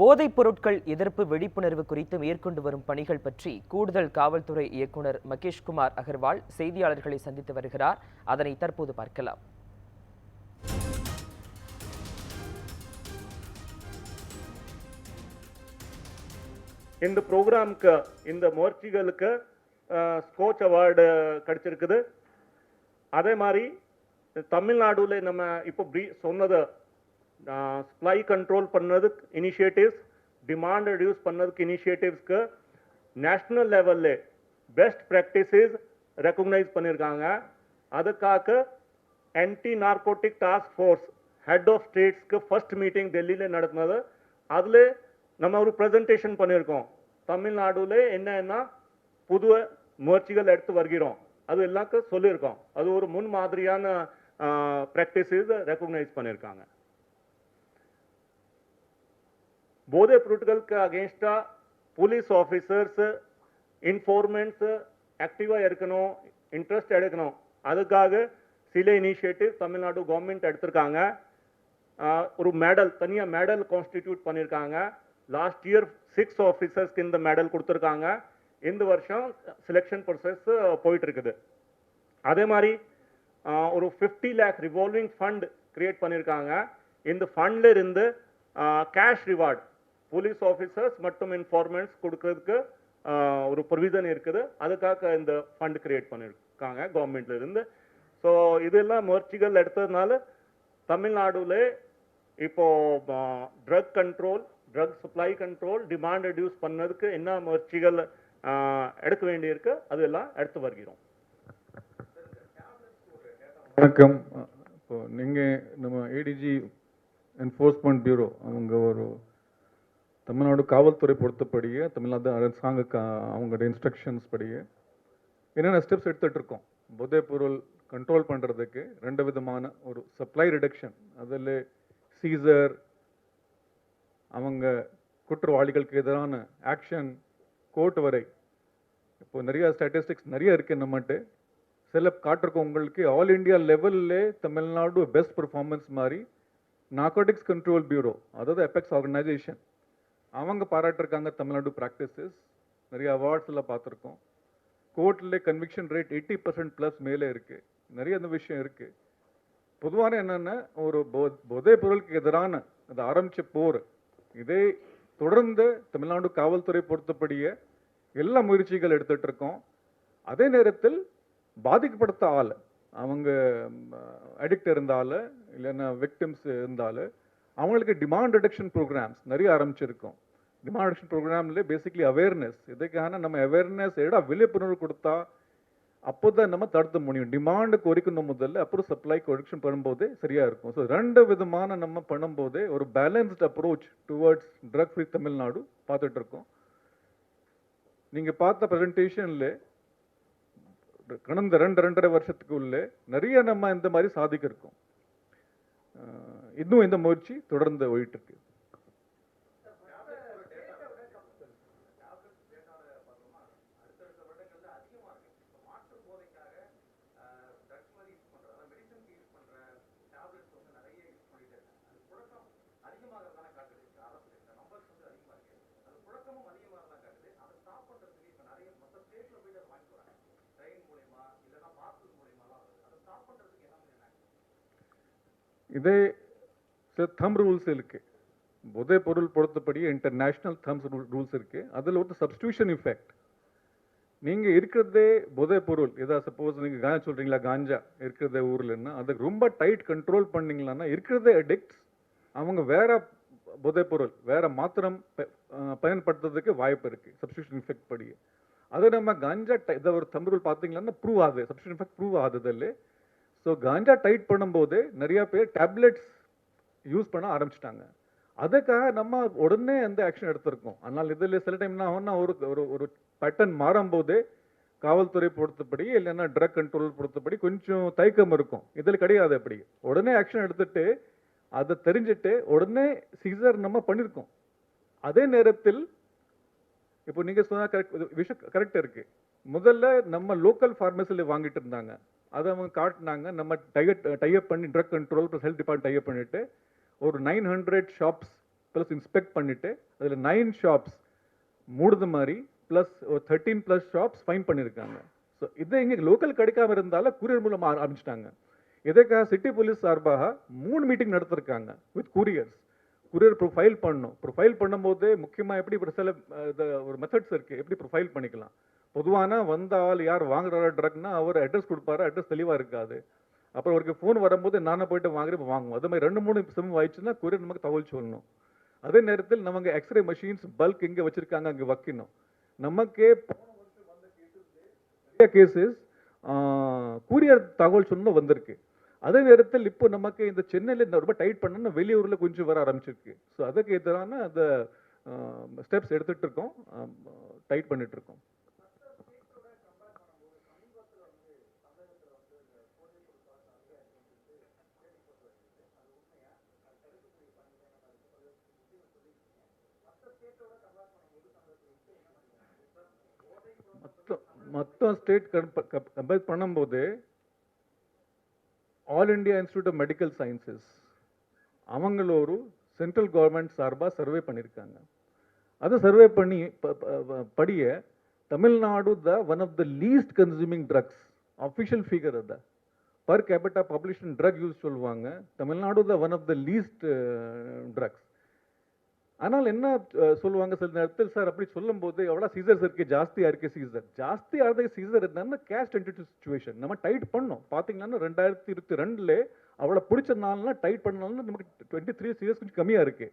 போதைப் பொருட்கள் எதிர்ப்பு விழிப்புணர்வு குறித்து மேற்கொண்டு வரும் பணிகள் பற்றி கூடுதல் காவல்துறை இயக்குனர் மகேஷ்குமார் அகர்வால் செய்தியாளர்களை சந்தித்து வருகிறார். அதனை தற்போது பார்க்கலாம். இந்த ப்ரோக்ராம்க்கு இந்த முயற்சிகளுக்கு ஸ்கோச் அவார்டு கிடைச்சிருக்குது. அதே மாதிரி தமிழ்நாடுல நம்ம இப்போ சொன்னது சப்ளை கண்ட்ரோல் பண்ணதுக்கு இனிஷியேட்டிவ்ஸ் டிமாண்ட் ரெடியூஸ் பண்ணதுக்கு இனிஷியேட்டிவ்ஸ்க்கு நேஷ்னல் லெவலில் பெஸ்ட் ப்ராக்டிசஸ் ரெக்கக்னைஸ் பண்ணியிருக்காங்க அதுக்காக anti narcotic task force head of ஸ்டேட்ஸ்க்கு first meeting டெல்லியில் நடத்தினது. அதில் நம்ம ஒரு ப்ரெசன்டேஷன் பண்ணியிருக்கோம் தமிழ்நாடுல என்னென்ன புது முயற்சிகள் எடுத்து வருகிறோம். அது எல்லாருக்கும் சொல்லியிருக்கோம். அது ஒரு முன் மாதிரியான ப்ராக்டிசஸ் ரெக்கக்னைஸ் பண்ணியிருக்காங்க போதை பொருட்களுக்கு அகேன்ஸ்டா போலீஸ் ஆஃபீஸர்ஸ் இன்ஃபார்மெண்ட்ஸ் ஆக்டிவாக இருக்கணும் இன்ட்ரெஸ்ட் எடுக்கணும் அதுக்காக சில இனிஷியேட்டிவ் தமிழ்நாடு கவர்மெண்ட் எடுத்திருக்காங்க ஒரு மெடல் தனியாக மெடல் கான்ஸ்டிடியூட் பண்ணியிருக்காங்க லாஸ்ட் இயர் சிக்ஸ் ஆஃபீஸர்ஸ்க்கு இந்த மெடல் கொடுத்துருக்காங்க இந்த வருஷம் செலெக்ஷன் ப்ரொசஸ் போயிட்டு இருக்குது அதே மாதிரி ஒரு fifty lakh revolving fund create பண்ணியிருக்காங்க இந்த ஃபண்ட்ல இருந்து கேஷ் ரிவார்ட் போலீஸ் ஆஃபீஸர்ஸ் மற்றும் இன்ஃபார்மெண்ட்ஸ் கொடுக்கறதுக்கு ஒரு ப்ரொவிஷன் இருக்குது. அதுக்காக இந்த ஃபண்ட் கிரியேட் பண்ணியிருக்காங்க கவர்மெண்ட்ல இருந்து. ஸோ இதெல்லாம் முயற்சிகள் எடுத்ததுனால தமிழ்நாடுல இப்போ drug control drug supply control demand reduce பண்ணதுக்கு என்ன முயற்சிகள் எடுக்க வேண்டியிருக்கு அதெல்லாம் எடுத்து வருகிறோம். வணக்கம். இப்போ நீங்கள் நம்ம ஏடிஜி என்ஃபோர்ஸ்மெண்ட் பியூரோ அவங்க ஒரு தமிழ்நாடு காவல்துறை பொறுத்தபடியே தமிழ்நாடு அரசாங்க அவங்களுடைய அவங்களோட இன்ஸ்ட்ரக்ஷன்ஸ் படியே என்னென்ன ஸ்டெப்ஸ் எடுத்துகிட்ருக்கோம் போதைப் பொருள் கண்ட்ரோல் பண்ணுறதுக்கு ரெண்டு விதமான ஒரு சப்ளை ரிடக்ஷன் அதில் சீசர் அவங்க குற்றவாளிகளுக்கு எதிரான ஆக்ஷன் கோர்ட் வரை இப்போ நிறையா ஸ்டாட்டிஸ்டிக்ஸ் நிறைய இருக்கு நம்மகிட்ட சில காட்டிருக்கோம் உங்களுக்கு ஆல் இந்தியா லெவலில் தமிழ்நாடு பெஸ்ட் பர்ஃபார்மன்ஸ் மாதிரி நார்கோட்டிக்ஸ் கண்ட்ரோல் பியூரோ அதாவது எபெக்ஸ் ஆர்கனைசேஷன் அவங்க பாராட்டிருக்காங்க தமிழ்நாடு ப்ராக்டிசஸ் நிறைய அவார்ட்ஸில் பார்த்துருக்கோம். கோர்ட்டில் conviction rate eighty percent plus மேலே இருக்குது நிறைய அந்த விஷயம் இருக்குது பொதுவான என்னென்னா ஒரு போ- பொருளுக்கு எதிரான அது ஆரம்பித்த போர். இதை தொடர்ந்து தமிழ்நாடு காவல்துறை பொறுத்தபடியே எல்லா முயற்சிகள் எடுத்துகிட்டு இருக்கோம். அதே நேரத்தில் பாதிக்கப்பட்ட ஆள் அவங்க அடிக்ட் இருந்தால் இல்லைன்னா விக்டிம்ஸ் இருந்தால் அவங்களுக்கு டிமாண்ட் ரிடக்ஷன் ப்ரோக்ராம்ஸ் நிறைய ஆரம்பிச்சிருக்கோம். டிமாண்ட் ரிடக்ஷன் ப்ரோக்ராம்ல பேசிக்கலி அவேர்னஸ் இதுக்கான நம்ம அவேர்னஸ் எடா விழிப்புணர்வு கொடுத்தா அப்போதான் நம்ம தடுத்த முடியும். டிமாண்ட் குறைக்கணும் முதல்ல அப்புறம் சப்ளை ரிடக்ஷன் பண்ணும்போதே சரியாக இருக்கும். ஸோ ரெண்டு விதமான நம்ம பண்ணும்போதே ஒரு balanced approach towards drug free Tamil Nadu பார்த்துட்டு இருக்கோம் நீங்கள் பார்த்த ப்ரெசன்டேஷனில் கடந்த ரெண்டு ரெண்டரை வருஷத்துக்குள்ளே நிறைய நம்ம இந்த மாதிரி சாதிக்கிருக்கோம். இன்னும் இந்த முயற்சி தொடர்ந்து போயிட்டு இருக்கு. இதே தம் ரூல்ஸ் இருக்கு. புதை பொருள் பொறுத்தபடி இன்டர்நேஷ்னல் தம்ஸ் ரூல்ஸ் இருக்கு. அதில் ஒரு சப்ஸ்டியூஷன் இஃபெக்ட் நீங்கள் இருக்கிறதே புதை பொருள் ஏதாவது சப்போஸ் நீங்கள் காஞ்சா சொல்றீங்களா காஞ்சா இருக்கிறதே ஊர்லன்னா அதுக்கு ரொம்ப டைட் கண்ட்ரோல் பண்ணீங்களான்னா இருக்கிறதே அடிக்ட்ஸ் அவங்க வேற புதை பொருள் வேற மாத்திரம் பயன்படுத்துறதுக்கு வாய்ப்பு இருக்குது சப்ஸ்டியூஷன் இஃபெக்ட் படி அது நம்ம காஞ்சா இதை ஒரு தம் ரூல் பார்த்தீங்கன்னா ப்ரூவ் ஆகுது. சப்ஸ்டியூஷன் இஃபெக்ட் ப்ரூவ் ஆகுதில்ல ஸோ காஞ்சா டைட் பண்ணும்போது நிறைய பேர் டேப்லெட்ஸ் யூஸ் பண்ண ஆரம்பிச்சிட்டாங்க. அதுக்காக நம்ம உடனே அந்த ஆக்ஷன் எடுத்திருக்கோம்? ஆனால் இதில் சில டைம் என்ன ஆகும்னா ஒரு ஒரு ஒரு பேட்டர்ன் மாறும்போது காவல்துறை பொறுத்தபடி இல்லைன்னா ட்ரக் கண்ட்ரோல் பொறுத்தபடி கொஞ்சம் தயக்கம் இருக்கும். இதில் கிடையாது அப்படி. உடனே ஆக்ஷன் எடுத்துட்டு அதை தெரிஞ்சுட்டு உடனே சீசர் நம்ம பண்ணியிருக்கோம் அதே நேரத்தில் இப்போ நீங்க சொன்னா கரெக்ட் விஷயம் கரெக்ட் இருக்கு. முதல்ல நம்ம லோக்கல் ஃபார்மசியில் வாங்கிட்டு இருந்தாங்க. அதை அவங்க காட்டினாங்க. நம்ம டையட் டைப் பண்ணி drug control plus health department tie up பண்ணிட்டு ஒரு nine hundred shops plus inspect பண்ணிட்டு அதில் நைன் ஷாப்ஸ் மூடுது மாதிரி ப்ளஸ் ஒரு தேர்ட்டீன் ப்ளஸ் ஷாப்ஸ் ஃபைன் பண்ணியிருக்காங்க ஸோ இதை இங்கே லோக்கல் கிடைக்காம இருந்தாலும் கூரியர் மூலமாக ஆரம்பிச்சிட்டாங்க. இதற்காக சிட்டி போலீஸ் சார்பாக மூணு மீட்டிங் நடத்திருக்காங்க வித் கூரியர்ஸ் கூரியர் ப்ரொஃபைல் பண்ணணும். ப்ரொஃபைல் பண்ணும்போது முக்கியமாக எப்படி ஒரு சில இது ஒரு மெத்தட்ஸ் இருக்குது எப்படி ப்ரொஃபைல் பண்ணிக்கலாம். பொதுவான வந்த ஆள் யார் வாங்குறாரு ட்ரக்னா அவர் அட்ரஸ் கொடுப்பாரு அட்ரஸ் தெளிவாக இருக்காது. அப்புறம் அவருக்கு ஃபோன் வரும்போது நானே போயிட்டு வாங்குறப்ப வாங்குவோம். அது மாதிரி ரெண்டு மூணு சிம் ஆயிடுச்சுன்னா கொரியர் நமக்கு தகவல் சொல்லணும். அதே நேரத்தில் நமக்கு எக்ஸ்ரே மெஷின்ஸ் பல்க் இங்கே வச்சிருக்காங்க அங்கே வைக்கணும். நமக்கே நிறைய கேசஸ் கூரியர் தகவல் சொன்ன வந்திருக்கு. அதே நேரத்தில் இப்போ நமக்கு இந்த சென்னையில் இந்த ரொம்ப டைட் பண்ணணும் வெளியூரில் கொஞ்சம் வர ஆரம்பிச்சிருக்கு. ஸோ அதுக்கு எதிரான அந்த ஸ்டெப்ஸ் எடுத்துகிட்டு இருக்கோம். டைட் பண்ணிட்டு மொத்தம் ஸ்டேட் கம்பேர் பண்ணும்போது all India institute of medical sciences அவங்களோரு central government சார்பாக சர்வே பண்ணியிருக்காங்க அதை சர்வே பண்ணி படிய Tamil Nadu the one of the least consuming drugs official figure அதை. Per capita population drug use சொல்லுவாங்க Tamil Nadu the one of the least drugs ஆனால் என்ன சொல்லுவாங்க சில நேரத்தில் சார் அப்படி சொல்லும் போது எவ்வளோ சீசர்ஸ் இருக்கு ஜாஸ்தியாக இருக்கு சீசர் ஜாஸ்தி இருந்த சீசர் என்னன்னா கேஷ் டென்டிட்டி சுச்சுவேஷன் நம்ம டைட் பண்ணோம். பார்த்தீங்கன்னா ரெண்டாயிரத்தி இருபத்தி ரெண்டுல அவளை பிடிச்ச நாள்லாம் டைட் பண்ணாலும் நமக்கு டுவெண்ட்டி த்ரீ சீசர்ஸ் கொஞ்சம் கம்மியாக இருக்கு.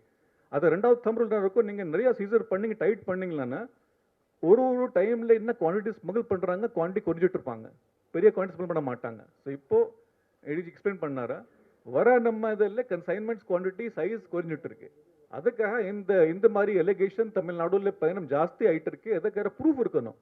அது ரெண்டாவது தம்புள் இருக்கும். நீங்கள் நிறையா சீசர் பண்ணிங்க டைட் பண்ணீங்கன்னா ஒரு ஒரு டைமில் என்ன குவான்டிட்டி ஸ்மகிள் பண்ணுறாங்க குவான்டிட்டி குறைஞ்சிட்டு இருப்பாங்க. பெரிய குவான்டிட்டி ஸ்மகிள் பண்ண மாட்டாங்க. ஸோ இப்போது எடிஜி எக்ஸ்பிளைன் பண்ணாரா வர நம்ம இதில் கன்சைன்மெண்ட்ஸ் குவான்டிட்டி சைஸ் குறைஞ்சிட்டு இருக்கு. அதுக்காக இந்த இந்த மாதிரி எலிகேஷன் தமிழ்நாடுல பயணம் ஜாஸ்தி ஆயிட்டு இருக்கு. அதுக்காக ப்ரூஃப் இருக்கணும்?